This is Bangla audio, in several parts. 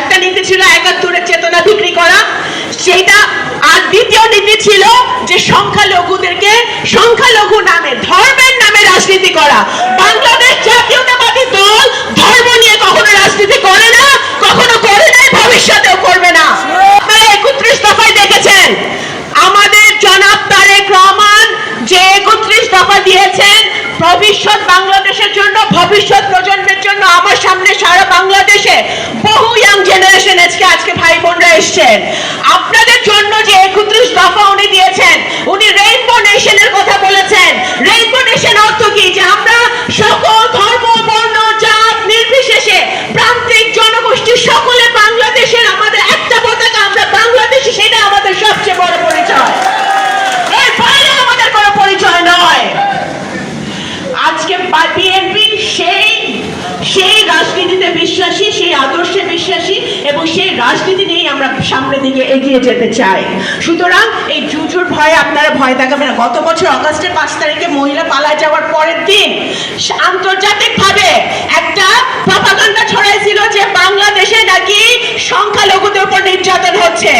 একটা নীতি ছিল একাত্তরের চেতনা বিক্রি করা। সেটা আর দ্বিতীয় নীতি ছিল যে সংখ্যালঘুদেরকে সংখ্যালঘু নামে, ধর্মের নামে রাজনীতি করা। বাংলাদেশ জাতীয়তাবাদী দল ধর্ম নিয়ে কখনো রাজনীতি করে না, কখনো করে নাই, ভবিষ্যতেও করবে না। আপনারা একত্রিশ দফায় দেখেছেন, আমাদের জনাব তারেক রহমান যে একত্রিশ দফা দিয়েছেন, ভবিষ্যৎ বাংলাদেশের জন্য, ভবিষ্যৎ প্রজন্মের জন্য, আমার সামনে সারা বাংলাদেশে এসছেন। আপনাদের জন্য যে একত্রিশ দফা উনি দিয়েছেন, উনি রেইনবো নেশনের কথা বলেছেন। রেইনবো নেশন অর্থ কি? যে আমরা সকল ধর্ম, বর্ণ, জাত, নির্বিশেষে প্রান্তিক জনগোষ্ঠী, সকলে বাংলাদেশের আমাদের একটা পতাকা, আমরা বাংলাদেশি সেটা আমাদের সবচেয়ে বড় পরিচয়। এর বাইরে আমাদের কোনো পরিচয় নয়। আজকে বিএনপি সেই সেই রাজনীতিতে বিশ্বাসী, সেই আদর্শে বিশ্বাসী এবং সেই রাজনীতি আমরা সামনের দিকে এগিয়ে যেতে চাই। সুতরাং এই জুজুর ভয়ে আপনারা ভয় দেখাবেন না। গত বছর অগস্টের পাঁচ তারিখে মহিলা পালায় যাওয়ার পরের দিন আন্তর্জাতিকভাবে একটা প্রপাগান্ডা ছড়াইছিল যে বাংলাদেশে নাকি সংখ্যালঘুদের উপর নির্যাতন হচ্ছে।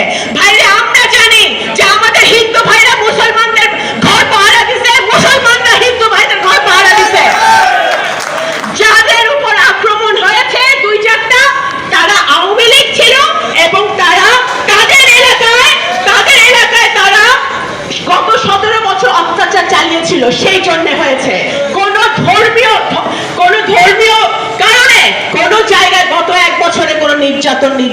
সেই জন্য হয়েছে। কোন ধর্মীয় কোন ধর্মীয় কারণে কোন জায়গায় গত এক বছরে কোনো নির্যাতন নির্যাতন